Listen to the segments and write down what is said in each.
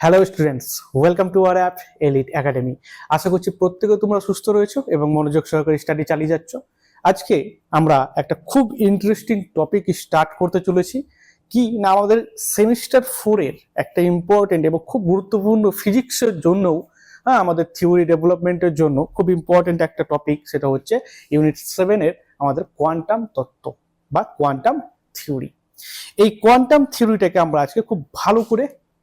Hello students welcome to our app elite academy আশা করছি প্রত্যেকে তোমরা সুস্থ রয়েছো এবং মনোযোগ সহকারে স্টাডি চালিয়ে যাচ্ছ। আজকে আমরা একটা খুব ইন্টারেস্টিং টপিক স্টার্ট করতে চলেছি। কি না আমাদের সেমিস্টার ফোরের একটা ইম্পর্টেন্ট এবং খুব গুরুত্বপূর্ণ ফিজিক্সের জন্যও হ্যাঁ আমাদের থিওরি ডেভেলপমেন্টের জন্য খুব ইম্পর্টেন্ট একটা টপিক সেটা হচ্ছে ইউনিট সেভেনের আমাদের কোয়ান্টাম তত্ত্ব বা কোয়ান্টাম থিওরি এই কোয়ান্টাম থিওরিটাকে আমরা আজকে খুব ভালো করে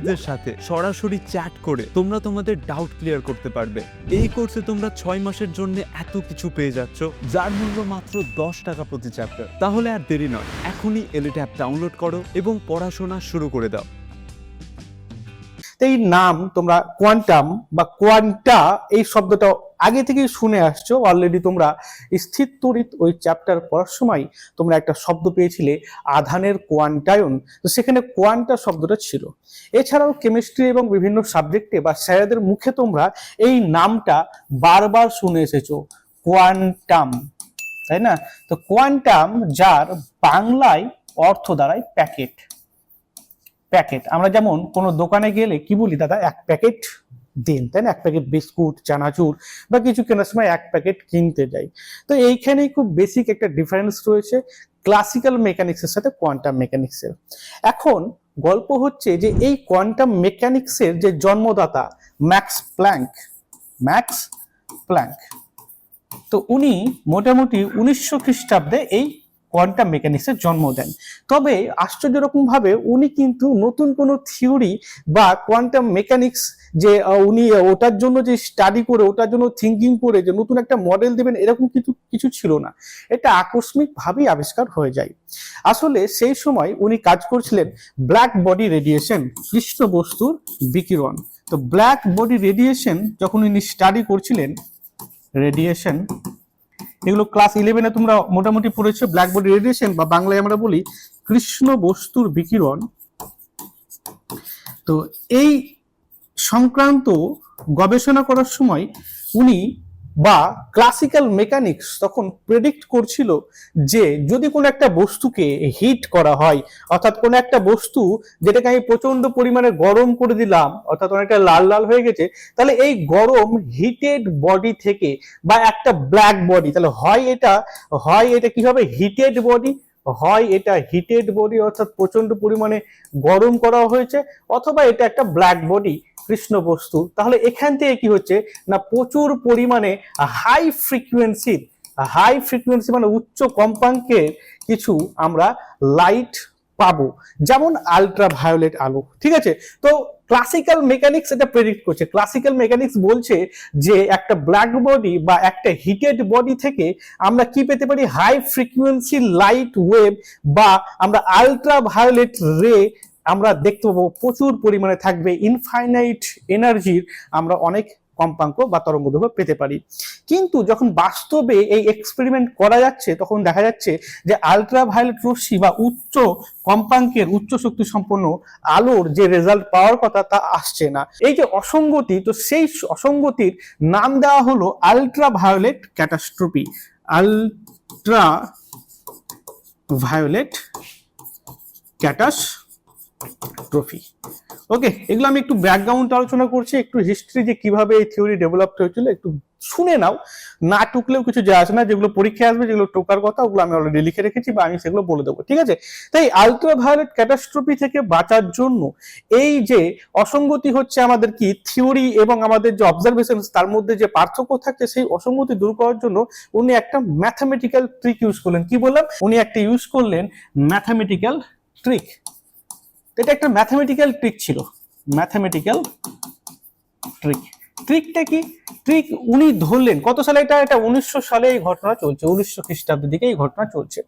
টিচারদের সাথে সরাসরি চ্যাট করে তোমরা তোমাদের ডাউট ক্লিয়ার করতে পারবে। এই কোর্সে তোমরা ছয় মাসের জন্য এত কিছু পেয়ে যাচ্ছ, যার মূল্য মাত্র দশ টাকা প্রতি চ্যাপ্টার তাহলে আর দেরি নয়, এখনই এলিট অ্যাপ ডাউনলোড করো এবং পড়াশোনা শুরু করে দাও। এই নাম তোমরা কোয়ান্টাম বা কোয়ান্টা এই শব্দটা আগে থেকেই শুনে আসছো। অলরেডি তোমরা স্থির তড়িৎ ওই চ্যাপ্টার পড়ার সময় তোমরা একটা শব্দ পেয়েছিলে, আধানের কোয়ান্টায়ন তো সেখানে কোয়ান্টা শব্দটা ছিল। এছাড়াও কেমিস্ট্রি এবং বিভিন্ন সাবজেক্টে বা স্যারেদের মুখে তোমরা এই নামটা বারবার শুনে এসেছ কোয়ান্টাম তাই না? তো কোয়ান্টাম যার বাংলায় অর্থ দাঁড়ায় প্যাকেট। প্যাকেট। আমরা যেমন কোনো দোকানে গেলে কি বলি, দাদা, এক প্যাকেট দিন, তাই না? এক প্যাকেট বিস্কুট, চানাচুর বা কিছু কেনার সময় এক প্যাকেট কিনতে যাই। তো এইখানেই খুব বেসিক একটা ডিফারেন্স রয়েছে ক্লাসিক্যাল মেকানিক্সের সাথে কোয়ান্টাম মেকানিক্সের এখন গল্প হচ্ছে যে এই কোয়ান্টাম মেকানিক্সের যে জন্মদাতা ম্যাক্স প্ল্যাঙ্ক ম্যাক্স প্ল্যাঙ্ক তো উনি মোটামুটি উনিশশো খ্রিস্টাব্দে এই কোয়ান্টাম মেকানিক্সের জন্ম দেন। তবে আশ্চর্য রকম ভাবে উনি কিন্তু নতুন কোনো থিওরি বা কোয়ান্টাম মেকানিক্স যে উনি ওটার জন্য যে স্টাডি করে, ওটার জন্য থিঙ্কিং করে, যে নতুন একটা মডেল দেবেন, এরকম কিছু কিছু ছিল না। এটা আকস্মিক ভাবেই আবিষ্কার হয়ে যায়। আসলে সেই সময় উনি কাজ করছিলেন ব্ল্যাক বডি রেডিয়েশন কৃষ্ণ বস্তুর বিকিরণ। তো ব্ল্যাক বডি রেডিয়েশন যখন উনি স্টাডি করছিলেন রেডিয়েশন এগুলো ক্লাস ইলেভেনে তোমরা মোটামুটি পড়েছো ব্ল্যাকবোর্ড রেডিয়েশন বা বাংলায় আমরা বলি কৃষ্ণ বস্তুর বিকিরণ। তো এই সংক্রান্ত গবেষণা করার সময় উনি বা ক্লাসিক্যাল মেকানিক্স তখন প্রেডিক্ট করছিল যে যদি কোনো একটা বস্তুকে হিট করা হয়, অর্থাৎ কোনো একটা বস্তু যেটাকে আমি প্রচণ্ড পরিমাণে গরম করে দিলাম, অর্থাৎ অনেকটা লাল লাল হয়ে গেছে, তাহলে এই গরম হিটেড বডি থেকে বা একটা ব্ল্যাক বডি তাহলে হয় এটা হয় এটা কি হবে? হিটেড বডি হয় এটা হিটেড বডি অর্থাৎ প্রচণ্ড পরিমাণে গরম করা হয়েছে, অথবা এটা একটা ব্ল্যাক বডি কৃষ্ণ বস্তু, তাহলে এখান থেকে কি হচ্ছে? না, প্রচুর পরিমাণে হাই ফ্রিকুয়েন্সি হাই ফ্রিকুয়েন্সি মানে উচ্চ কম্পাঙ্কের কিছু আমরা লাইট পাবো। যেমন আলট্রা ভায়োলেট আলো, ঠিক আছে? তো ক্লাসিক্যাল মেকানিক্স এটা প্রেডিক্ট করছে। ক্লাসিক্যাল মেকানিক্স বলছে যে একটা ব্ল্যাক বডি বা একটা হিটেড বডি থেকে আমরা কি পেতে পারি? হাই ফ্রিকুয়েন্সি লাইট ওয়েভ বা আমরা আলট্রা ভায়োলেট রে আমরা দেখতে পাবো প্রচুর পরিমাণে থাকবে ইনফাইনাইট এনার্জির আমরা অনেক কম্পাঙ্ক বা তরঙ্গ দৈর্ঘ্য পেতে পারি। কিন্তু যখন বাস্তবে এই এক্সপেরিমেন্ট করা যাচ্ছে, তখন দেখা যাচ্ছে যে আলট্রা ভায়োলেট রশ্মি বা উচ্চ কম্পাঙ্কের উচ্চ শক্তি সম্পন্ন আলোর যে রেজাল্ট পাওয়ার কথা তা আসছে না। এই যে অসঙ্গতি, তো সেই অসঙ্গতির নাম দেওয়া হলো ultraviolet catastrophe ultraviolet catastrophe okay এগুলো আমি একটু ব্যাকগ্রাউন্ড আলোচনা করছি, একটু হিস্ট্রি যে কীভাবে এই থিওরি ডেভেলপ হয়েছিল, একটু শুনে নাও। না টুকলেও কিছু যায় আসে না, যেগুলো পরীক্ষায় আসবে, যেগুলো টোকার কথা, ওগুলো আমি অলরেডি লিখে রেখেছি বা আমি সেগুলো বলে দেবো, ঠিক আছে? তাই আলট্রাভায়োলেট ক্যাটাস্ট্রফি থেকে বাঁচার জন্য এই যে অসঙ্গতি হচ্ছে আমাদের কি থিওরি এবং আমাদের যে অবজারভেশন তার মধ্যে যে পার্থক্য থাকছে, সেই অসঙ্গতি দূর করার জন্য উনি একটা ম্যাথামেটিক্যাল ট্রিক ইউজ করলেন। কি বললাম? উনি একটা ইউজ করলেন ম্যাথামেটিক্যাল ট্রিক এটা একটা ম্যাথামেটিক্যাল ট্রিক ছিল। ম্যাথামেটিক্যাল ট্রিক ট্রিকটা কি? ট্রিক উনি ধরলেন। কত সালে এটা? এটা উনিশশো সালে এই ঘটনা চলছে, উনিশশো খ্রিস্টাব্দের দিকে এই ঘটনা চলছে।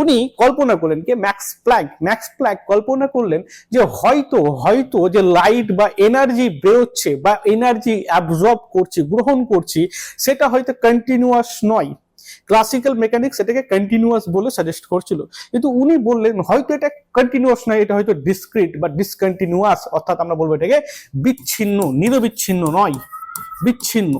উনি কল্পনা করলেন কি ম্যাক্স প্ল্যাঙ্ক ম্যাক্স প্ল্যাঙ্ক কল্পনা করলেন যে হয়তো হয়তো যে লাইট বা এনার্জি বেরোচ্ছে বা এনার্জি অ্যাবজর্ব করছি, গ্রহণ করছি, সেটা হয়তো কন্টিনিউয়াস নয়। ক্লাসিক্যাল মেকানিক্স এটাকে কন্টিনিউয়াস বলে সাজেস্ট করছিল। কিন্তু উনি বললেন, হয়তো এটা কন্টিনিউয়াস নয়, এটা হয়তো ডিসক্রিট বা ডিসকন্টিনিউয়াস অর্থাৎ আমরা বলব এটাকে বিচ্ছিন্ন, নিরবিচ্ছিন্ন নয়, বিচ্ছিন্ন।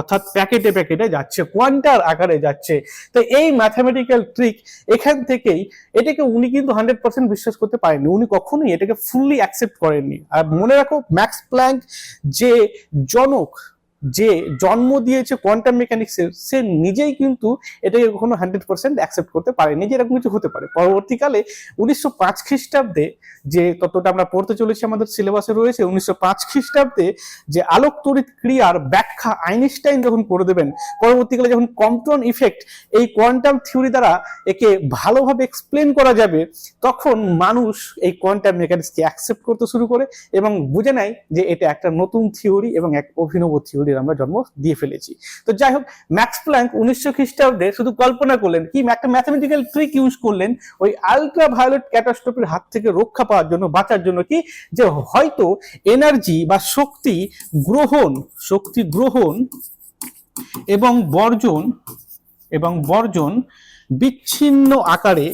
অর্থাৎ প্যাকেটে প্যাকেটে যাচ্ছে, কোয়ান্টার আকারে যাচ্ছে। তো এই ম্যাথামেটিক্যাল ট্রিক এখান থেকেই এটাকে উনি কিন্তু হান্ড্রেড পার্সেন্ট বিশ্বাস করতে পারেননি। উনি কখনোই এটাকে ফুললি অ্যাকসেপ্ট করেননি। আর মনে রাখো ম্যাক্স প্ল্যাঙ্ক যে জনক যে জন্ম দিয়েছে কোয়ান্টাম মেকানিক্সের সে নিজেই কিন্তু এটাকে কখনো হান্ড্রেড পার্সেন্ট অ্যাকসেপ্ট করতে পারেনি, যে এরকম কিছু হতে পারে। পরবর্তীকালে উনিশশো পাঁচ খ্রিস্টাব্দে যে তত্ত্বটা আমরা পড়তে চলেছি আমাদের সিলেবাসে রয়েছে, উনিশশো পাঁচ খ্রিস্টাব্দে যে আলোক তড়িৎ ক্রিয়ার ব্যাখ্যা আইনস্টাইন যখন করে দেবেন, পরবর্তীকালে যখন কম্পটন ইফেক্ট এই কোয়ান্টাম থিওরি দ্বারা একে ভালোভাবে এক্সপ্লেন করা যাবে, তখন মানুষ এই কোয়ান্টাম মেকানিক্সকে অ্যাকসেপ্ট করতে শুরু করে এবং বুঝে নেয় যে এটা একটা নতুন থিওরি এবং এক অভিনব থিওরির আমরা জন্ম দিয়ে ফেলেছি। তো যাই হোক ম্যাক্স প্ল্যাঙ্ক উনিশশো খ্রিস্টাব্দে শুধু কল্পনা করলেন, কি একটা ম্যাথমেটিক্যাল ট্রিক ইউজ করলেন ওই আলট্রা ভায়োলেট ক্যাটাস্ট্রফির হাত থেকে রক্ষা পাওয়ার জন্য, বাঁচার জন্য কি? যে হয়তো এনার্জি বা শক্তি গ্রহণ শক্তি গ্রহণ এবং বর্জন এবং বর্জন বিচ্ছিন্ন আকারে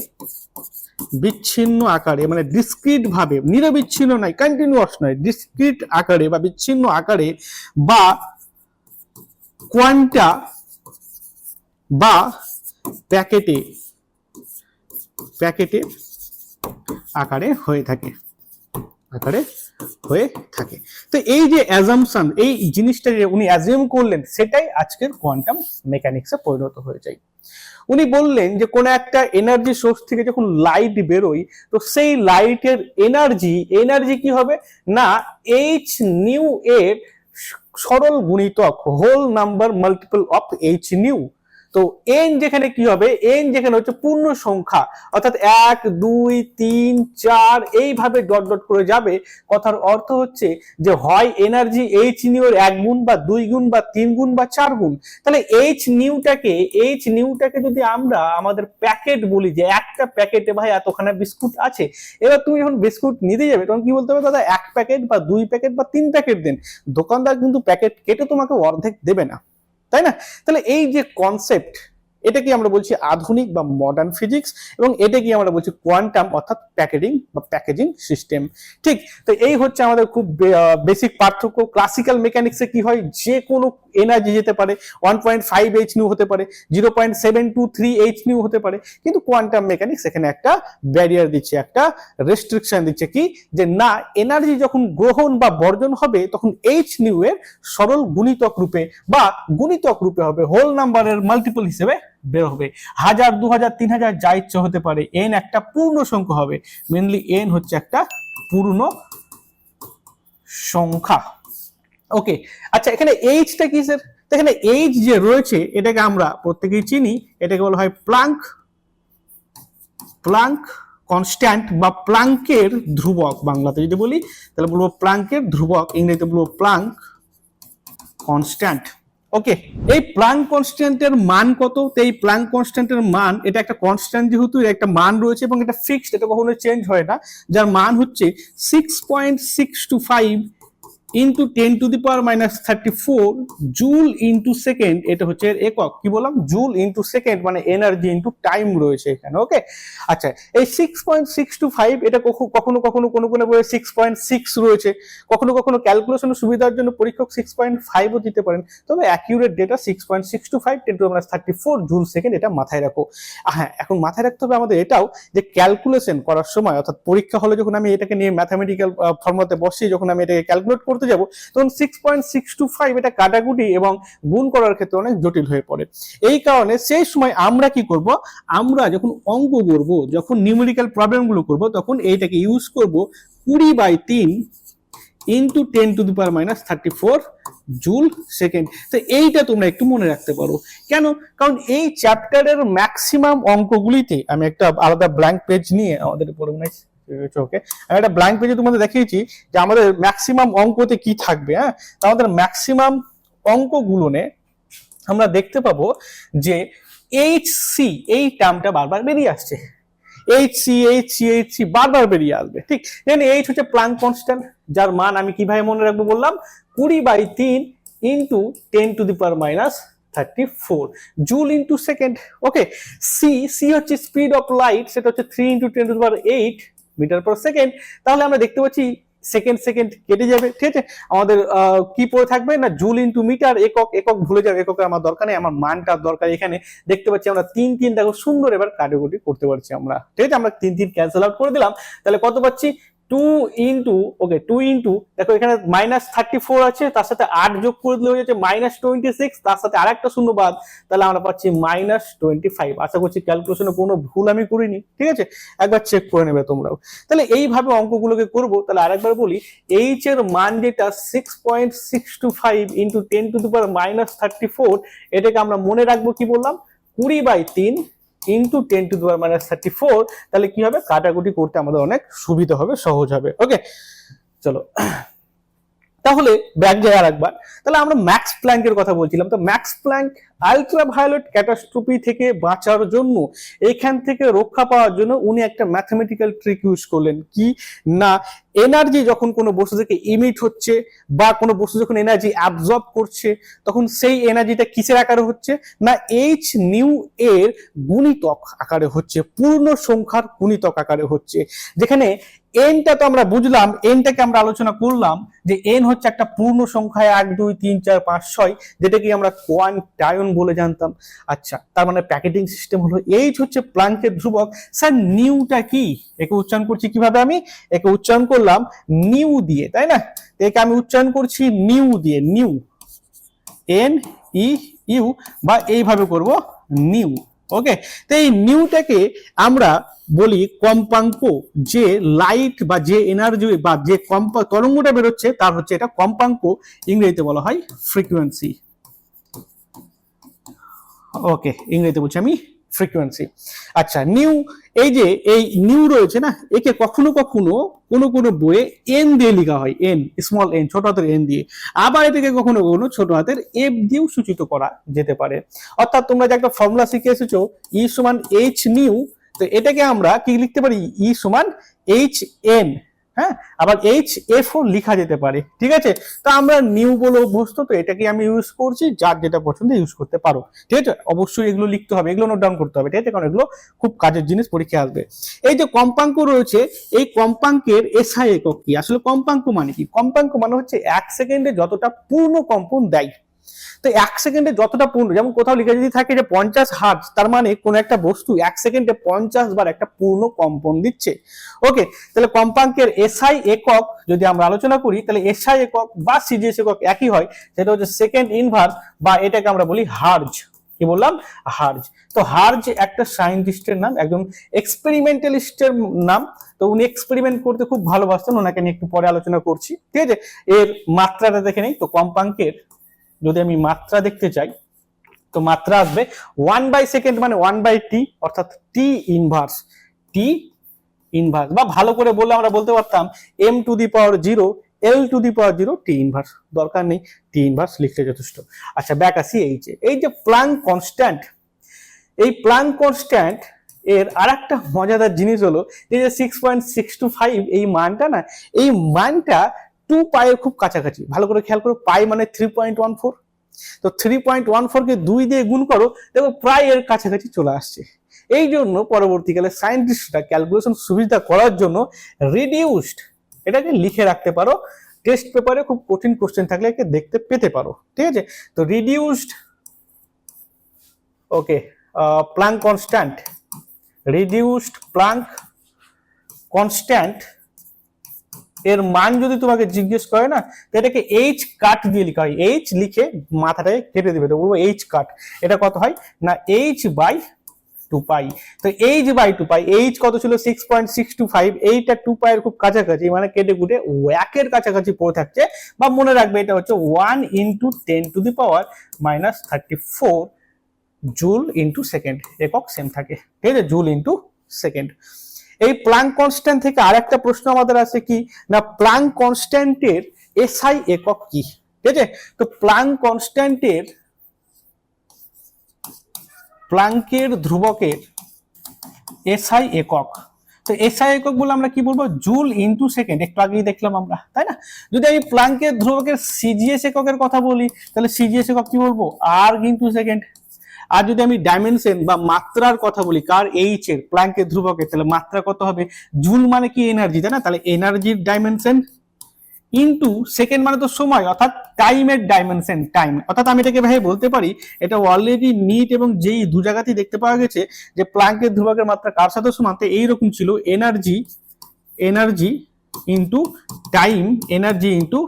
বিচ্ছিন্ন আকারে মানে ডিসক্রিট ভাবে, নিরবিচ্ছিন্ন নয় কন্টিনিউয়াস নয় ডিসক্রিট আকারে বা বিচ্ছিন্ন আকারে বা কোয়ান্টা বা প্যাকেটে প্যাকেটে আকারে হয়ে থাকে, আকারে হয়ে থাকে। তো এই যে অ্যাজামশন এই জিনিসটা যে উনি অ্যাজিউম করলেন, সেটাই আজকের কোয়ান্টাম মেকানিক্সে পরিণত হয়ে যায়। উনি বললেন যে, কোনো একটা এনার্জি সোর্স থেকে যখন লাইট বেরোয়, তো সেই লাইটের এনার্জি এনার্জি কি হবে? না এইচ নিউ এর সরল গুণিতক whole number multiple of H nu তো এন যেখানে কি হবে? এন যেখানে হচ্ছে পূর্ণ সংখ্যা। অর্থাৎ এক, দুই, তিন, চার এইভাবে ডট ডট করে যাবে। কথার অর্থ হচ্ছে যে হয় এনার্জি এইচ নিউর এক গুণ বা দুই গুণ বা তিন গুণ বা চার গুণ। তাহলে এইচ নিউটাকে এইচ নিউটাকে যদি আমরা আমাদের প্যাকেট বলি যে একটা প্যাকেটে ভাই এতখানা বিস্কুট আছে, এবার তুমি যখন বিস্কুট নিতে যাবে তখন কি বলতে হবে দাদা? এক প্যাকেট বা দুই প্যাকেট বা তিন প্যাকেট দেন। দোকানদার কিন্তু প্যাকেট কেটে তোমাকে অর্ধেক দেবে না। তাই না? তাহলে এই যে কনসেপ্ট এটা কি আমরা বলছি আধুনিক বা মডার্ন ফিজিক্স এবং এটা কি আমরা বলছি কোয়ান্টাম অর্থাৎ প্যাকেজিং বা প্যাকেজিং সিস্টেম ঠিক, তো এই হচ্ছে আমাদের খুব বেসিক পার্থক্য। ক্লাসিক্যাল মেকানিক্সে কি হয়? যে কোনো এনার্জি যেতে পারে one point five H nu হতে পারে zero point seven two three H nu হতে পারে, কিন্তু কোয়ান্টাম মেকানিক্স এখানে একটা ব্যারিয়ার দিচ্ছে, একটা রেস্ট্রিকশন দিচ্ছে কি? যে না এনার্জি যখন গ্রহণ বা বর্জন হবে, তখন এইচ নিউ এর সরল গুণিতক রূপে বা গুণিতক রূপে হবে হোল নাম্বারের মাল্টিপল হিসেবে বের হবে। হাজার দু হাজার তিন হাজার যা ইচ্ছে হতে পারে এন একটা পূর্ণ সংখ্যা হবে। মেনলি এন হচ্ছে একটা পূর্ণ সংখ্যা। ওকে আচ্ছা এখানে এইচটা কি স্যার এখানে এইচ যে রয়েছে, এটাকে আমরা প্রত্যেকেই চিনি। এটাকে বলা হয় প্লাঙ্ক প্লাঙ্ক কনস্ট্যান্ট বা প্লাঙ্কের ধ্রুবক বাংলাতে যদি বলি, তাহলে বলব প্লাঙ্কের ধ্রুবক, ইংরেজিতে বলব প্লাঙ্ক কনস্ট্যান্ট ওকে এই প্লাঙ্ক কনস্ট্যান্টের মান কত? তো এই প্লাঙ্ক কনস্ট্যান্টের মান, এটা একটা কনস্ট্যান্ট যেহেতু একটা মান রয়েছে এবং এটা ফিক্সড এটা কখনো চেঞ্জ হয় না। যার মান হচ্ছে six point six two five into ten to the power minus thirty four joule into second এটা হচ্ছে একক। কি বললাম? জুল ইন্টু সেকেন্ড মানে এনার্জি ইন্টু টাইম রয়েছে এখানে ওকে আচ্ছা এই six point six two five এটা কখনো কখনো কোনো কোনো বইয়ে সিক্স পয়েন্ট সিক্স রয়েছে। কখনো কখনো ক্যালকুলেশনের সুবিধার জন্য পরীক্ষক সিক্স পয়েন্ট ফাইভও দিতে পারেন। তবে accurate data six point six two five ten to minus thirty four joule second এটা মাথায় রাখো। হ্যাঁ এখন মাথায় রাখতে হবে আমাদের এটাও যে ক্যালকুলেশন করার সময়, অর্থাৎ পরীক্ষা হলে যখন আমি এটাকে নিয়ে ম্যাথামেটিক্যাল ফর্মাতে বসি, যখন আমি এটাকে ক্যালকুলেট করতে যাব, তখন six point six two five এটা কাটাকুটি এবং গুণ করার ক্ষেত্রে অনেক জটিল হয়ে পড়ে। এই কারণে সেই সময় আমরা কি করব, আমরা যখন অঙ্ক করব, যখন নিউমেরিক্যাল প্রবলেমগুলো করব, তখন এইটাকে ইউজ করব কুড়ি বাই তিন into ten to the power minus thirty four joule second তো এইটা তোমরা একটু মনে রাখতে পারো। কেন? কারণ এই চ্যাপ্টারের ম্যাক্সিমাম অঙ্কগুলিতে আমি একটা আলাদা ব্ল্যাঙ্ক পেজ নিয়ে আমাদের পরে ওকে আমি একটা ব্ল্যাঙ্ক পেজে তোমাদের দেখিয়েছি যে আমাদের ম্যাক্সিমাম অঙ্কতে কি থাকবে হ্যাঁ? আমাদের ম্যাক্সিমাম অঙ্কগুলোনে আমরা দেখতে পাবো যে এইচ সি এই টার্মটা বারবার বেরিয়ে আসছে। H C H C H C বারবার বেরিয়ে আসবে, ঠিক? এখানে এইচ হচ্ছে প্লাঙ্ক কনস্ট্যান্ট যার মান আমি কীভাবে মনে রাখব বললাম? কুড়ি বাই তিন into ten to the power minus thirty four joule into second okay C C হচ্ছে স্পিড অফ লাইট সেটা হচ্ছে three into ten to the power eight metre per second তাহলে আমরা দেখতে পাচ্ছি সেকেন্ড সেকেন্ড কেটে যাবে, ঠিক আছে? আমাদের কি পড়ে থাকবে না? জুল ইন্টু মিটার একক একক ভুলে যাবে এককের আমার দরকার নেই, আমার মানটা দরকার এখানে। দেখতে পাচ্ছি আমরা তিন তিন, দেখো, সুন্দর এবার কাটাকুটি করতে পারছি আমরা। ঠিক আছে? আমরা তিন তিন ক্যান্সেল আউট করে দিলাম। তাহলে কত পাচ্ছি? Two into okay two into দেখো এখানে মাইনাস থার্টি ফোর আছে, তার সাথে আট যোগ করে দিলে হয়ে যাচ্ছে মাইনাস টোয়েন্টি সিক্স তার সাথে আরেকটা শূন্য বাদ, তাহলে আমরা পাচ্ছি মাইনাস টোয়েন্টি ফাইভ আশা করছি ক্যালকুলেশনে কোনো ভুল আমি করিনি, ঠিক আছে? একবার চেক করে নেবে তোমরাও। তাহলে এইভাবে অঙ্কগুলোকে করব, তাহলে আরেকবার বলি এইচ এর মান যেটা six point six two five into ten to the power minus thirty four এটাকে আমরা মনে রাখব কি বললাম? কুড়ি বাই তিন into ten to the power minus thirty four তাহলে কি হবে? কাটাকুটি করতে আমাদের অনেক সুবিধা হবে, সহজ হবে। ওকে চলো। তাহলে ব্যাক জায়গা একবার তাহলে আমরা ম্যাক্স প্ল্যাঙ্কের কথা বলছিলাম। তো Max Planck ultraviolet catastrophe থেকে বাঁচার জন্য, এখান থেকে রক্ষা পাওয়ার জন্য উনি একটা ম্যাথমেটিক্যাল ট্রিক ইউজ করলেন। কি? না এনার্জি যখন কোনো বস্তু থেকে ইমিট হচ্ছে বা কোনো বস্তু যখন এনার্জি অ্যাবজর্ব করছে, তখন সেই এনার্জিটা কিসের আকারে হচ্ছে? না এইচ নিউ এর গুণিতক আকারে হচ্ছে, পূর্ণ সংখ্যার গুণিতক আকারে হচ্ছে। যেখানে এনটা তো আমরা বুঝলাম এনটাকে আমরা আলোচনা করলাম যে এন হচ্ছে একটা পূর্ণ সংখ্যায় এক, দুই, তিন, চার, পাঁচ, ছয়, যেটাকে আমরা কোয়ান্টায়ন বলে জানতাম। আচ্ছা তার মানে প্যাকেটিং সিস্টেম হলো এইচ হচ্ছে প্লাঙ্কের ধ্রুবক। স্যার, নিউটা কি? একে উচ্চারণ করছি কীভাবে আমি? একে উচ্চারণ করলাম নিউ দিয়ে, তাই না? একে আমি উচ্চারণ করছি নিউ দিয়ে, নিউ। এন ই ইউ বা এইভাবে করব নিউ ওকে তো এই নিউটাকে আমরা বলি কম্পাঙ্ক। যে লাইট বা যে এনার্জি বা যে কম্পা তরঙ্গটা বেরোচ্ছে, তার হচ্ছে এটা কম্পাঙ্ক। ইংরেজিতে বলা হয় ফ্রিকোয়েন্সি ওকে, ইংরেজিতে বলছি আমি ফ্রিকোয়েন্সি আচ্ছা নিউ এই যে, এই নিউ রয়েছে না, একে কখনো কখনো কোনো কোনো বইয়ে এন দিয়ে লেখা হয় এন স্মল এন ছোট হাতের এন দিয়ে। আবার এটাকে কখনো কখনো ছোট হাতের এফ দিয়েও সূচিত করা যেতে পারে। অর্থাৎ তোমরা যে একটা ফর্মুলা শিখে এসেছ ই সমান এইচ নিউ তো এটাকে আমরা কি লিখতে পারি? ই সমান এইচ এন হ্যাঁ? আবার এইচ এফ ও লেখা যেতে পারে, ঠিক আছে? তো আমরা নিউ বলে অভ্যস্ত, তো এটাকে আমি ইউজ করছি, যার যেটা পছন্দ ইউজ করতে পারো, ঠিক আছে? অবশ্যই এগুলো লিখতে হবে, এগুলো নোট ডাউন করতে হবে, ঠিক আছে? কারণ এগুলো খুব কাজের জিনিস, পরীক্ষায় আসবে। এই যে কম্পাঙ্ক রয়েছে, এই কম্পাঙ্কের এসআই একক কি? আসলে কম্পাঙ্ক মানে কি? কম্পাঙ্ক মানে হচ্ছে এক সেকেন্ডে যতটা পূর্ণ কম্পন দেয় তো এক সেকেন্ডে যতটা পূর্ণ, যেমন কোথাও লিখে যদি থাকে যে পঞ্চাশ হার্জ তার মানে কোন একটা বস্তু এক সেকেন্ডে পঞ্চাশ বার একটা পূর্ণ কম্পন দিচ্ছে। ওকে তাহলে কম্পাঙ্কের এসআই একক যদি আমরা আলোচনা করি, তাহলে এসআই একক বা সিজিএস একক একই হয়, সেটা হচ্ছে সেকেন্ড ইনভার্স বা এটাকে আমরা বলি হার্জ। কি বললাম? হার্জ। তো হার্জ একটা সায়েন্টিস্টের নাম, একজন এক্সপেরিমেন্টালিস্টের নাম। তো উনি এক্সপেরিমেন্ট করতে খুব ভালোবাসতেন, ওনাকে নিয়ে একটু পরে আলোচনা করছি। ঠিক আছে? এর মাত্রাটা দেখে নেই। তো কম্পাঙ্কের যদি আমি মাত্রা দেখতে চাই, তো মাত্রা আসবে ওয়ান বাই সেকেন্ড মানে ওয়ান বাই টি অর্থাৎ টি ইনভার্স টি ইনভার্স বা ভালো করে বললে আমরা বলতে পারতাম M to the power zero L to the power zero T inverse দরকার নেই টি ইনভার্স লিখতে যথেষ্ট। আচ্ছা ব্যাক আসি এই যে এই যে প্লাং কনস্ট্যান্ট এই প্লাং কনস্ট্যান্ট এর আর একটা মজাদার জিনিস হলো, এই যে six point six two five এই মানটা না, এই মানটা টু পায়ের খুব কাছাকাছি। ভালো করে খেয়াল করো পাই মানে থ্রি পয়েন্ট ওয়ান ফোর তো থ্রি পয়েন্ট ওয়ান ফোরকে দুই দিয়ে গুণ করো, দেখো প্রায় এর কাছাকাছি চলে আসছে। এই জন্য পরবর্তীকালে সায়েন্টিস্টরা ক্যালকুলেশন সুবিধা করার জন্য রিডিউসড এটাকে লিখে রাখতে পারো। টেস্ট পেপারে খুব কঠিন কোশ্চেন থাকলে একে দেখতে পেতে পারো। ঠিক আছে? তো reduced okay Planck constant reduced Planck constant এর মান যদি তোমাকে জিজ্ঞেস করে না, তো এটাকে এইচ কাট দিয়ে লেখা হয়। এইচ লিখে মাথাটাকে কেটে দিবে। তো বলব এইচ কাট এটা কত হয়? না এইচ বাই টু পাই তো H by two pi H কত ছিল? Six point six two five এইটা টু পাইয়ের খুব কাছাকাছি মানে কেটে কুটে ওয়াকের কাছাকাছি পড়ে থাকছে। বা মনে রাখবে এটা হচ্ছে one into ten to the power minus thirty four joule into second একক সেম থাকে। ঠিক আছে? জুল ইন্টু সেকেন্ড এই প্লাঙ্ক কনস্ট্যান্ট থেকে আরেকটা প্রশ্ন আমাদের আছে কি? না, প্লাঙ্ক কনস্ট্যান্টের এসআই একক কি? ঠিক আছে? তো প্লাঙ্ক কনস্ট্যান্টের প্লাঙ্কের ধ্রুবকের এসআই একক। তো এসআই একক বলে আমরা কি বলব? Joule into second. একটু আগেই দেখলাম আমরা, তাই না? যদি আমি প্লাঙ্কের ধ্রুবকের সিজিএস এককের কথা বলি, তাহলে সিজিএস একক কি বলব? আর ইনটু সেকেন্ড। আর যদি আমি ডাইমেনশন বা মাত্রার কথা বলি, কার এইচ এর প্ল্যাঙ্কের ধ্রুবকের, তাহলে মাত্রা কত হবে? জুল মানে কি এনার্জি তাই না? তাহলে এনার্জির ডাইমেনশন ইন্টু সেকেন্ড মানে তো সময়, অর্থাৎ টাইমের ডাইমেনশন টাইম অর্থাৎ আমি এটাকে ভাই বলতে পারি, এটা অলরেডি নিট এবং যেই দু জায়গাতেই দেখতে পাওয়া গেছে যে প্লাঙ্কের ধ্রুবকের মাত্রা কার সাথে সমান, তো এইরকম ছিল energy energy into time energy into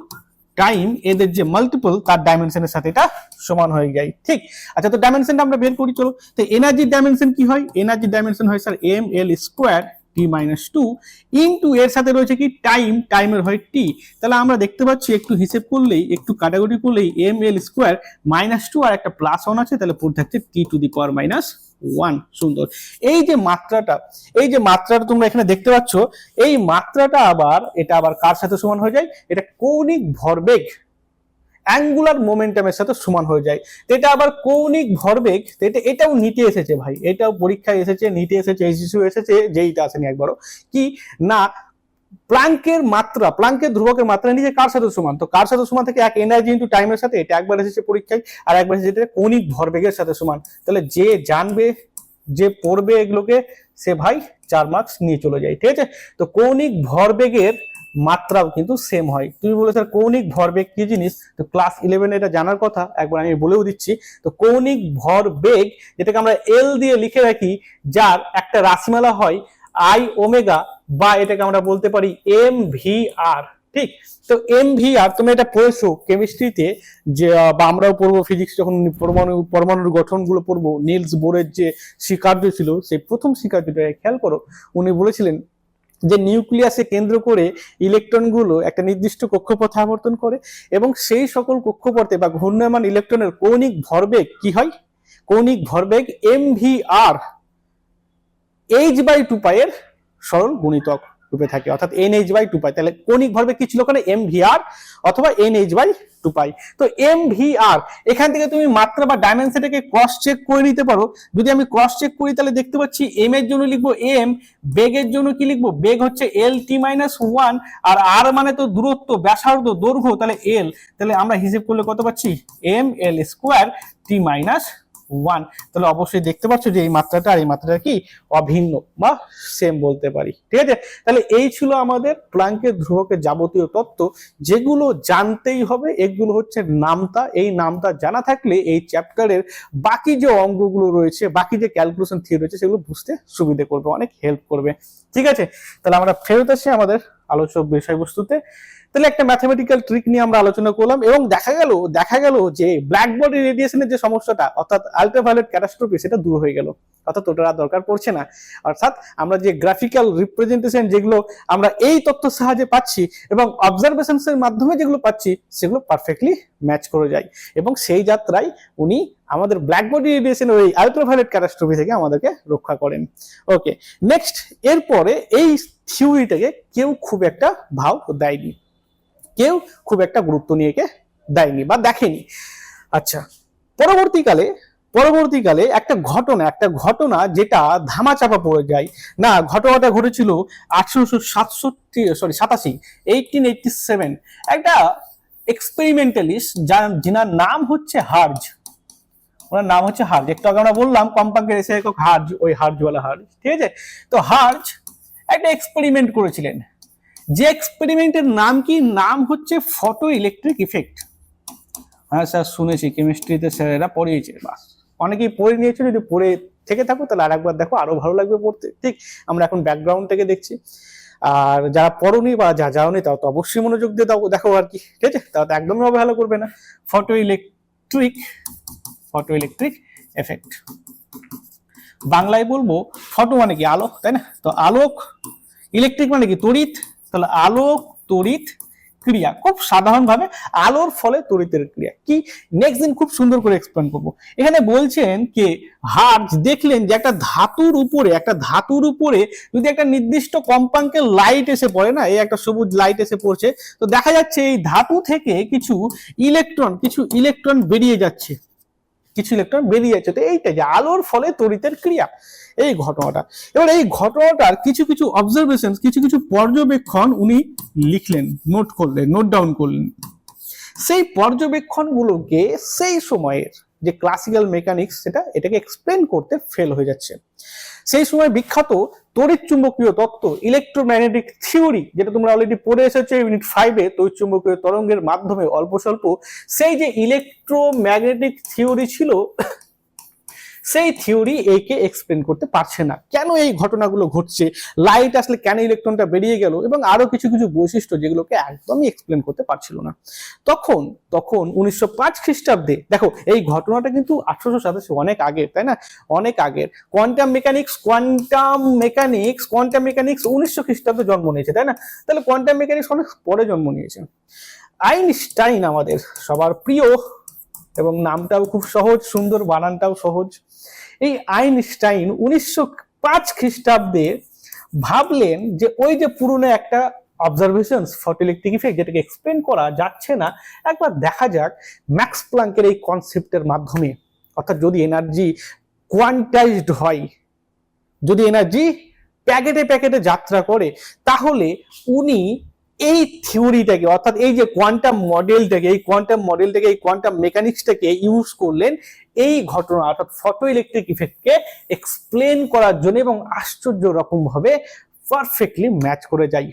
time এদের যে মাল্টিপল তার ডাইমেনশনের সাথে এটা সমান হয়ে যায়। ঠিক? আচ্ছা তো ডাইমেনশনটা আমরা বের করি, চলো। তো এনার্জি ডাইমেনশন কি হয়? এনার্জির ডাইমেনশন হয় sir M L square T minus two into এর সাথে রয়েছে কি? টাইম টাইমের হয় টি তাহলে আমরা দেখতে পাচ্ছি, একটু হিসেব করলেই, একটু কাটাকুটি করলেই M L square minus two আর একটা প্লাস ওয়ান আছে, তাহলে পড়ে থাকছে T to the power minus one সুন্দর। এই যে মাত্রাটা, এই যে মাত্রাটা তোমরা এখানে দেখতে পাচ্ছ, এই মাত্রাটা আবার, এটা আবার কার সাথে সমান হয়ে যায়? এটা কৌণিক ভরবেগ। অ্যাঙ্গুলার মোমেন্টামের সাথে সমান হয়ে যায়। এটা আবার কৌণিক ভরবেগ, এটা, এটাও নিতে এসেছে ভাই। এটাও পরীক্ষায় এসেছে নিতে এসেছে এসিসিউ এসেছে, যেইটা আসেনি একবারও। কি? না, প্লাঙ্কের মাত্রা, প্লাঙ্কের ধ্রুবকের মাত্রা নিজে কার সাথে সমান? তো কার সাথে সমান থেকে এক এনার্জি ইন্টু টাইমের সাথে, এটা একবার এসেছে পরীক্ষায়, আর একবার এসেছে এটা কৌণিক ভরবেগের সাথে সমান। তাহলে যে জানবে, যে পড়বে এগুলোকে, সে ভাই চার মার্কস নিয়ে চলে যায়, ঠিক আছে? তো কৌণিক ভরবেগের মাত্রাও কিন্তু সেম হয়। তুমি বলে স্যার কৌণিক ভরবেগ কি জিনিস? তো ক্লাস ইলেভেনে এটা জানার কথা, একবার আমি বলেও দিচ্ছি। তো কৌণিক ভরবেগ যেটাকে আমরা এল দিয়ে লিখে রাখি, যার একটা রাশিমালা হয় আই ওমেগা বা এটাকে আমরা বলতে পারি এম ভি আর ঠিক? তো এম ভি আর তুমি এটা পড়েছো কেমিস্ট্রিতে যে বা আমরাও পড়ব ফিজিক্স যখন পরমাণু, পরমাণুর গঠনগুলো পড়ব নিলস বোরের যে স্বীকার্য ছিল, সেই প্রথম স্বীকার্যটা খেয়াল করো। উনি বলেছিলেন যে নিউক্লিয়াসে কেন্দ্র করে ইলেকট্রনগুলো একটা নির্দিষ্ট কক্ষপথে আবর্তন করে এবং সেই সকল কক্ষপথে বা ঘূর্ণায়মান ইলেকট্রনের কৌণিক ভরবেগ কি হয়? কৌণিক ভরবেগ M V R H by two pi এর সরল গুণিতক। রূপে থাকে, অর্থাৎ N H by two pi তাহলে কৌণিক ভরবেগ কি ছিল ওখানে? এম ভি আর অথবা N H by two pi তো এম ভি আর এখান থেকে তুমি মাত্রা বা ডাইমেনশনটাকে ক্রস চেক করে নিতে পারো। যদি আমি ক্রস চেক করি, তাহলে দেখতে পাচ্ছি এম এর জন্য লিখব এম বেগের জন্য কি লিখব? বেগ হচ্ছে এল টি মাইনাস ওয়ান আর আর মানে তো দূরত্ব, ব্যাসার্ধ, দৈর্ঘ্য, তাহলে এল তাহলে আমরা হিসেব করলে কত পাচ্ছি? M L square T minus one তাহলে অবশ্যই দেখতে পাচ্ছ যে এই মাত্রাটা আর এই মাত্রাটা কি? অভিন্ন বা সেম বলতে পারি। ঠিক আছে? তাহলে এই ছিল আমাদের প্লাঙ্কের ধ্রুবকের যাবতীয় তত্ত্ব, যেগুলো জানতেই হবে। এগুলো হচ্ছে নামতা। এই নামতা জানা থাকলে এই চ্যাপ্টারের বাকি যে অঙ্গগুলো রয়েছে, বাকি যে ক্যালকুলেশন থিওরি রয়েছে, সেগুলো বুঝতে সুবিধে করবে, অনেক হেল্প করবে। ঠিক আছে? তাহলে আমরা ফেরত আসি আমাদের আলোচ্য বিষয়বস্তুতে। তাহলে একটা ম্যাথমেটিক্যাল ট্রিক নিয়ে আমরা আলোচনা করলাম এবং দেখা গেল দেখা গেল যে ব্ল্যাক বডি রেডিয়েশনের যে সমস্যাটা, অর্থাৎ আলট্রাভায়োলেট ক্যাটাস্ট্রফি সেটা দূর হয়ে গেল। অর্থাৎ ওটার আর দরকার পড়ছে না। অর্থাৎ আমরা যে গ্রাফিক্যাল রিপ্রেজেন্টেশন যেগুলো আমরা এই তথ্যের সাহায্যে পাচ্ছি এবং অবজারভেশনস এর মাধ্যমে যেগুলো পাচ্ছি, সেগুলো পারফেক্টলি ম্যাচ করে যায়। এবং সেই যাত্রায় উনি আমাদের ব্ল্যাক বডি রেডিয়েশন ওই আলট্রাভায়োলেট ক্যাটাস্ট্রফি থেকে আমাদেরকে রক্ষা করেন। ওকে নেক্সট এরপরে এই থিওরিটাকে কেউ খুব একটা ভাব দেয়নি। কেউ খুব একটা গুরুত্ব নিয়ে কে দেয়নি বা দেখেনি। আচ্ছা পরবর্তীকালে পরবর্তীকালে একটা ঘটনা একটা ঘটনা যেটা ধামাচাপা পড়ে যায়। না, ঘটনাটা ঘটেছিল আঠারোশো সাতষট্টি সরি সাতাশি এইটিন এইটটি সেভেন একটা এক্সপেরিমেন্টালিস্ট যার, যিনার নাম হচ্ছে হার্জ ওনার নাম হচ্ছে হার্জ। একটু আগে আমরা বললাম কম্পাঙ্কের এসে একক হার্জ, ওই হার্জওয়ালা হার্জ, ঠিক আছে? তো হার্জ একটা এক্সপেরিমেন্ট করেছিলেন। যে এক্সপেরিমেন্টের নাম কি? নাম হচ্ছে ফটো ইলেকট্রিক ইফেক্ট হ্যাঁ স্যার, শুনেছি কেমিস্ট্রিতে স্যারেরা পড়িয়েছে। বাস, অনেকেই পড়ে নিয়েছে যদি পড়ে থেকে থাকো, তাহলে আরেকবার দেখো, আরও ভালো লাগবে পড়তে। ঠিক, আমরা এখন ব্যাকগ্রাউন্ড থেকে দেখছি। আর যারা পড়নি বা যা যাওনি তাও তো অবশ্যই মনোযোগ দিয়ে দেখো আর কি, ঠিক আছে? তাও তো একদমই অবহেলা করবে না। Photo electric photo electric effect বাংলায় বলব ফটো মানে কি? আলোক, তাই না? তো আলোক ইলেকট্রিক মানে কি? তড়িৎ। তাহলে আলোক, তড়িৎ ক্রিয়া খুব সাধারণভাবে আলোর ফলে তড়িতের ক্রিয়া। কি? নেক্সট দিন খুব সুন্দর করে এক্সপ্লেন করব। এখানে বলছেন কে? হার্জ দেখলেন যে একটা ধাতুর উপরে, একটা ধাতুর উপরে যদি একটা নির্দিষ্ট কম্পাঙ্কের লাইট এসে পড়ে না, এই একটা সবুজ লাইট এসে পড়ছে, তো দেখা যাচ্ছে এই ধাতু থেকে কিছু ইলেকট্রন কিছু ইলেকট্রন বেরিয়ে যাচ্ছে। কিছু ইলেকট্রন বেরিয়ে যাচ্ছে। তো এইটা যে আলোর ফলে তড়িতের ক্রিয়া, এই ঘটনাটা। এবার এই ঘটনাটার কিছু কিছু অবজারভেশন কিছু কিছু পর্যবেক্ষণ উনি লিখলেন নোট করলেন নোট ডাউন করলেন। সেই পর্যবেক্ষণ গুলোকে সেই সময়ের যে ক্লাসিক্যাল মেকানিক্স সেটা এটাকে এক্সপ্লেন করতে ফেল হয়ে যাচ্ছে। সেই সময় বিখ্যাত তড়িৎ চুম্বকীয় তত্ত্ব ইলেকট্রোম্যাগনেটিক থিওরি যেটা তোমরা অলরেডি পড়ে এসেছ ইউনিট ফাইভে তড়িৎ চুম্বকীয় তরঙ্গের মাধ্যমে অল্প স্বল্প, সেই যে ইলেকট্রোম্যাগনেটিক থিওরি ছিল সেই থিওরি একে এক্সপ্লেন করতে পারছে না। কেন এই ঘটনাগুলো ঘটছে? লাইট আসলে কেন ইলেকট্রনটা বেরিয়ে গেল? এবং আরও কিছু কিছু বৈশিষ্ট্য যেগুলোকে একদমই এক্সপ্লেন করতে পারছিল না। তখন তখন উনিশশো পাঁচ খ্রিস্টাব্দে, দেখো, এই ঘটনাটা কিন্তু আঠারোশো সাতাশি অনেক আগের, তাই না? অনেক আগের। Quantum mechanics quantum mechanics quantum mechanics উনিশশো খ্রিস্টাব্দে জন্ম নিয়েছে, তাই না? তাহলে কোয়ান্টাম মেকানিক্স অনেক পরে জন্ম নিয়েছে। আইনস্টাইন আমাদের সবার প্রিয়, এবং নামটাও খুব সহজ, সুন্দর, বানানটাও সহজ। এই আইনস্টাইন উনিশশো পাঁচ খ্রিস্টাব্দে ভাবলেন যে ওই যে পুরনো একটা অবজারভেশন ফটোইলেকট্রিক ইফেক্ট যেটাকে এক্সপ্লেন করা যাচ্ছে না, একবার দেখা যাক ম্যাক্স প্লাঙ্কের এই কনসেপ্টের মাধ্যমে। অর্থাৎ যদি এনার্জি কোয়ান্টাইজড হয়, যদি এনার্জি প্যাকেটে প্যাকেটে যাত্রা করে, তাহলে উনি এই থিওরিটাকে, অর্থাৎ এই যে কোয়ান্টাম মডেলটাকে, এই কোয়ান্টাম মডেলটাকে, এই কোয়ান্টাম মেকানিক্সটাকে ইউজ করলেন এই ঘটনা, অর্থাৎ ফটো ইলেকট্রিক ইফেক্টকে এক্সপ্লেন করার জন্য এবং আশ্চর্য রকমভাবে পারফেক্টলি ম্যাচ করে যায়।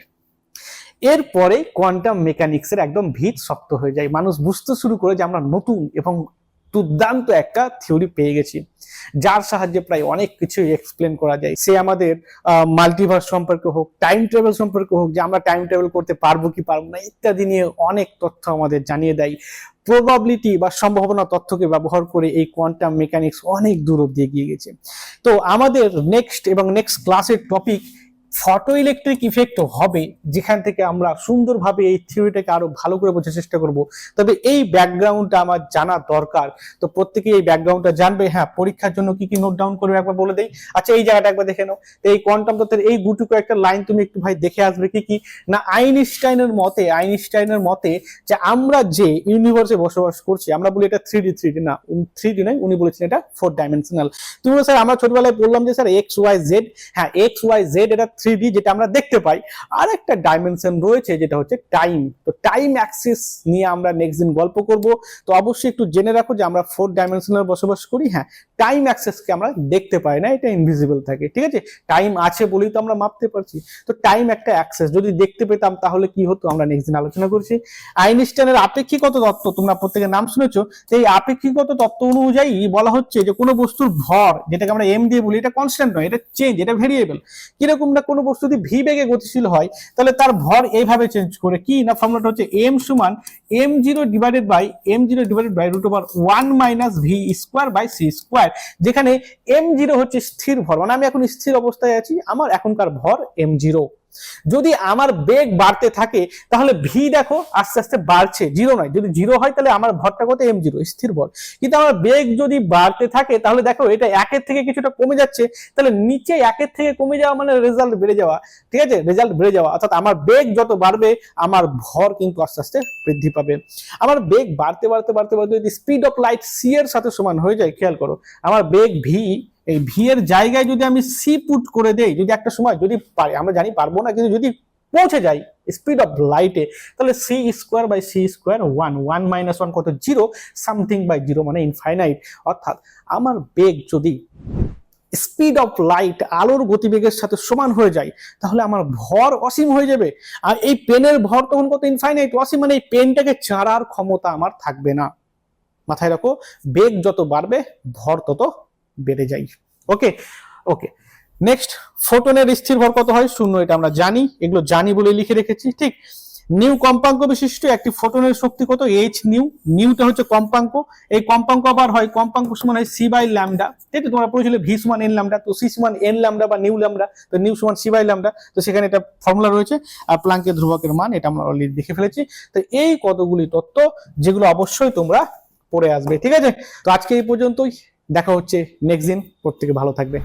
এরপরে কোয়ান্টাম মেকানিক্সের একদম ভিত শক্ত হয়ে যায়। মানুষ বুঝতে শুরু করে যে আমরা নতুন এবং দুর্দান্ত একটা থিওরি পেয়ে গেছি। যার সাহায্যে প্রায় অনেক কিছু এক্সপ্লেন করা যায়। সে আমাদের মাল্টিভার্স সম্পর্কে হোক টাইম ট্রাভেল সম্পর্কে হোক, যে আমরা টাইম ট্রাভেল করতে পারব কি পারব না, ইত্যাদি নিয়ে অনেক তথ্য আমাদের জানিয়ে দেয়। প্রবাবিলিটি বা সম্ভাবনা তথ্যকে ব্যবহার করে এই কোয়ান্টাম মেকানিক্স অনেক দূর অব্দি এগিয়ে গেছে। তো আমাদের নেক্সট এবং নেক্সট ক্লাসের টপিক ফটো ইলেকট্রিক ইফেক্ট হবে, যেখান থেকে আমরা সুন্দরভাবে এই থিওরিটাকে আরও ভালো করে বোঝার চেষ্টা করব। তবে এই ব্যাকগ্রাউন্ডটা আমার জানা দরকার। তো প্রত্যেকেই এই ব্যাকগ্রাউন্ডটা জানবে। হ্যাঁ পরীক্ষার জন্য কি কি নোট ডাউন করবে একবার বলে দেই। আচ্ছা এই জায়গাটা একবার দেখে নাও। তো এই কোয়ান্টাম তত্ত্বের এই দুটুকু একটা লাইন তুমি একটু ভাই দেখে আসবে কি কি। না, আইনস্টাইনের মতে আইনস্টাইনের মতে যে আমরা যে ইউনিভার্সে বসবাস করছি, আমরা বলি এটা থ্রি ডি থ্রি ডি না থ্রি ডি নয়, উনি বলেছেন এটা ফোর ডাইমেনশনাল তুমি স্যার আমরা ছোটবেলায় বললাম যে স্যার এক্স ওয়াই জেড হ্যাঁ এক্স ওয়াই জেড এটা থ্রি ডি যেটা আমরা দেখতে পাই। আর একটা ডাইমেনশন রয়েছে যেটা হচ্ছে টাইম তো টাইম অ্যাক্সিস নিয়ে আমরা নেক্সট দিন গল্প করব। তো অবশ্যই একটু জেনে রাখো যে আমরা ফোর ডাইমেনশনাল বসবাস করি হ্যাঁ টাইম অ্যাক্সেসকে আমরা দেখতে পাই না, এটা ইনভিজিবল থাকে, ঠিক আছে? টাইম আছে বলেই তো আমরা মাপতে পারছি। তো টাইম একটা অ্যাক্সেস যদি দেখতে পেতাম তাহলে কি হতো? আমরা নেক্সট দিন আলোচনা করছি। আইনস্টাইনের আপেক্ষিকত তত্ত্ব, তোমরা প্রত্যেকের নাম শুনেছো, এই আপেক্ষিকত তত্ত্ব অনুযায়ী বলা হচ্ছে যে কোনো বস্তুর ভর, যেটাকে আমরা এম দিয়ে বলি, এটা কনস্ট্যান্ট নয়, এটা চেঞ্জ এটা ভেরিয়েবল কীরকম না কোনো বস্তু যদি ভি বেগে গতিশীল হয়, তাহলে তার ভর এইভাবে চেঞ্জ করে। কি? না ফর্মুলাটা হচ্ছে এম সমান M zero divided by M zero divided by root over one minus V square by C square যেখানে এম জিরো হচ্ছে স্থির ভর। মানে আমি এখন স্থির অবস্থায় আছি, আমার এখনকার ভর এম জিরো যদি আমার বেগ বাড়তে থাকে, তাহলে ভি দেখো আস্তে আস্তে বাড়ছে জিরো নয়। যদি জিরো হয়, তাহলে আমার ভরটা কত? এম জিরো স্থির ভর। কিন্তু আমার বেগ যদি বাড়তে থাকে, তাহলে দেখো এটা একের থেকে কিছুটা কমে যাচ্ছে। তাহলে নিচে একের থেকে কমে যাওয়া মানে রেজাল্ট বেড়ে যাওয়া। ঠিক আছে? রেজাল্ট বেড়ে যাওয়া। অর্থাৎ আমার বেগ যত বাড়বে, আমার ভর কিন্তু আস্তে আস্তে বৃদ্ধি পাবে। আমার বেগ বাড়তে বাড়তে বাড়তে বাড়তে যদি স্পিড অফ লাইট সি এর সাথে সমান হয়ে যায়, খেয়াল করো। আমার বেগ ভি এই ভি এর জায়গায় যদি আমি সি পুট করে দেই, যদি একটা সময় যদি আমরা জানি পারব না, কিন্তু যদি পৌঁছে যাই স্পিড অফ লাইটে তাহলে C square by C square one one minus one কত? জিরো সামথিং বাই জিরো মানে ইনফাইনাইট অর্থাৎ আমার বেগ যদি স্পিড অফ লাইট আলোর গতিবেগের সাথে সমান হয়ে যায়, তাহলে আমার ভর অসীম হয়ে যাবে। আর এই পেনের ভর তখন কত? ইনফাইনাইট অসীম মানে এই পেনটাকে চাঁড়ার ক্ষমতা আমার থাকবে না। মাথায় রাখো, বেগ যত বাড়বে, ভর তত বেড়ে যায়। ওকে ওকে নেক্সট ফোটনের স্থির ভর কত হয়? শূন্য, এটা আমরা জানি। এগুলো জানি বলে লিখে রেখেছি, ঠিক? নিউ কম্পাঙ্ক বিশিষ্ট একটি ফোটনের শক্তি কত? এইচ নিউ নিউটা হচ্ছে কম্পাঙ্ক। এই কম্পাঙ্ক আবার হয় কম্পাঙ্ক সমান হয় সি বাই ল্যামডা ঠিক? আছে তোমরা পড়েছিলে ভি সমান এন ল্যামডা তো সি সমান এন ল্যামডা বা নিউ ল্যামডা তো নিউ সমান সি বাই ল্যামডা তো সেখানে এটা ফর্মুলা রয়েছে আর প্লাঙ্কের ধ্রুবকের মান, এটা আমরা অলরেডি দেখে ফেলেছি। তো এই কতগুলি তত্ত্ব, যেগুলো অবশ্যই তোমরা পড়ে আসবে, ঠিক আছে? তো আজকে এই পর্যন্তই। দেখা হচ্ছে নেক্সট দিন। প্রত্যেকে ভালো থাকবে।